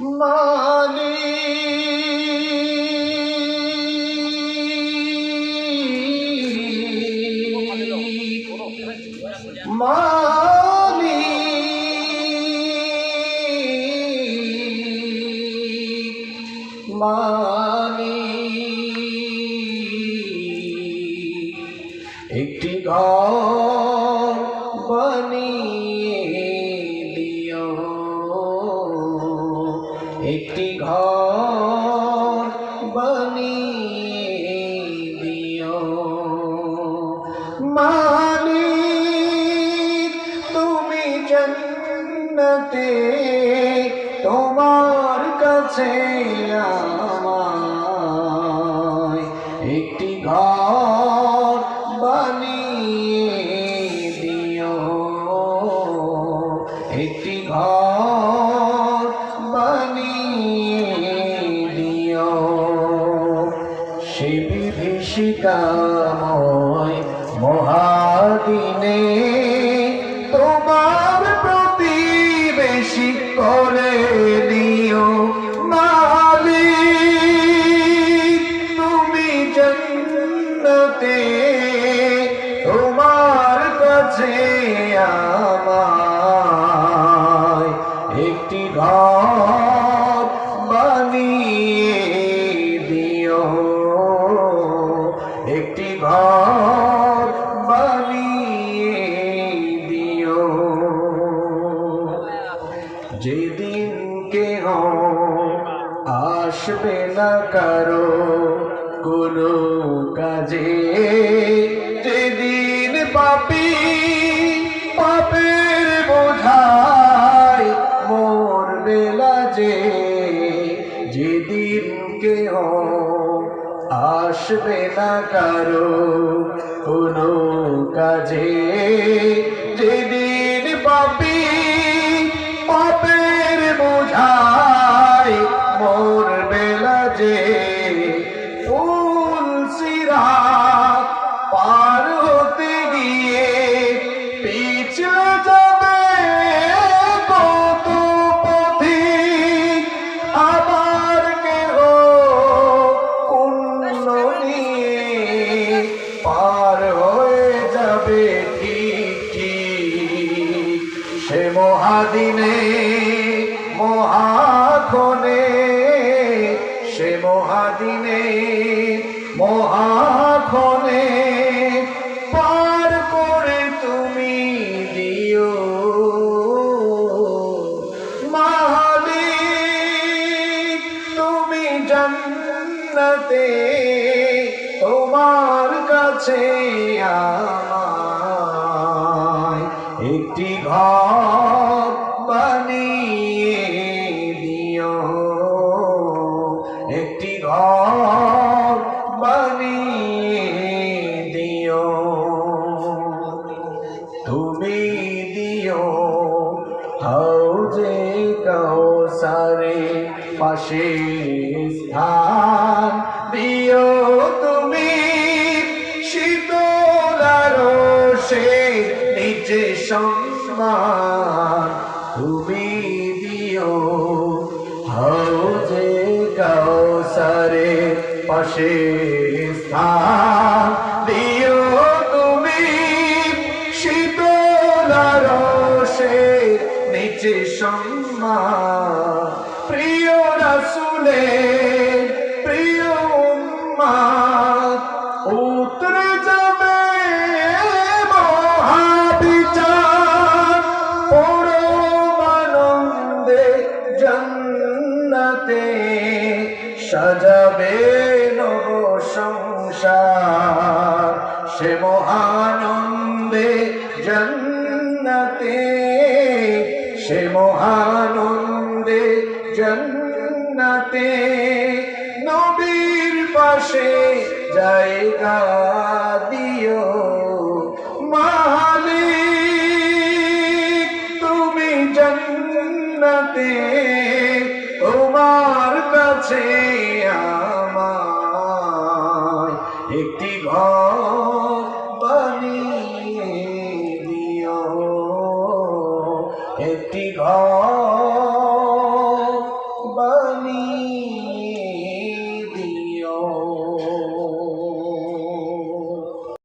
মালি মালি একটি ঘর একটি ঘর বানিয়ে দিও। মালিক, তুমি জন্নতে, তোমার কাছে আমায় একটি ঘর বানিয়ে দিও। একটি ঘর বিভীষিকাময় মহাদিনে তোমার প্রতিবেশী করে দিও একটি ঘর বানিয়ে দিও। যেদিন কে আসবে না কারও কোনো কাজে আসবে না কারও কোনো কাজে। যেদিন মহাদিনে মহাক্ষণে সে মহাদিনে মহাক্ষণে পার করে তুমি দিও। মালিক তুমি জন্নতে, তোমার কাছে একটি ঘর বানিয়ে দিও। একটি ঘর বানিয়ে দিও। তুমি দিও হাউজে কাউসারে পাশে স্থান দিও তুমি। শীতলার সে নিচে সম্মান তুমি দিও হৌজে কাউসারে পাশে স্থান। দিও তুমি শীতলার সে নিচে সম্মান। প্রিয় রাসুলে সে মহানন্দে জন্নতে সে মহানন্দে জন্নতে নবীর পাশে জায়গা Oh. oh, oh.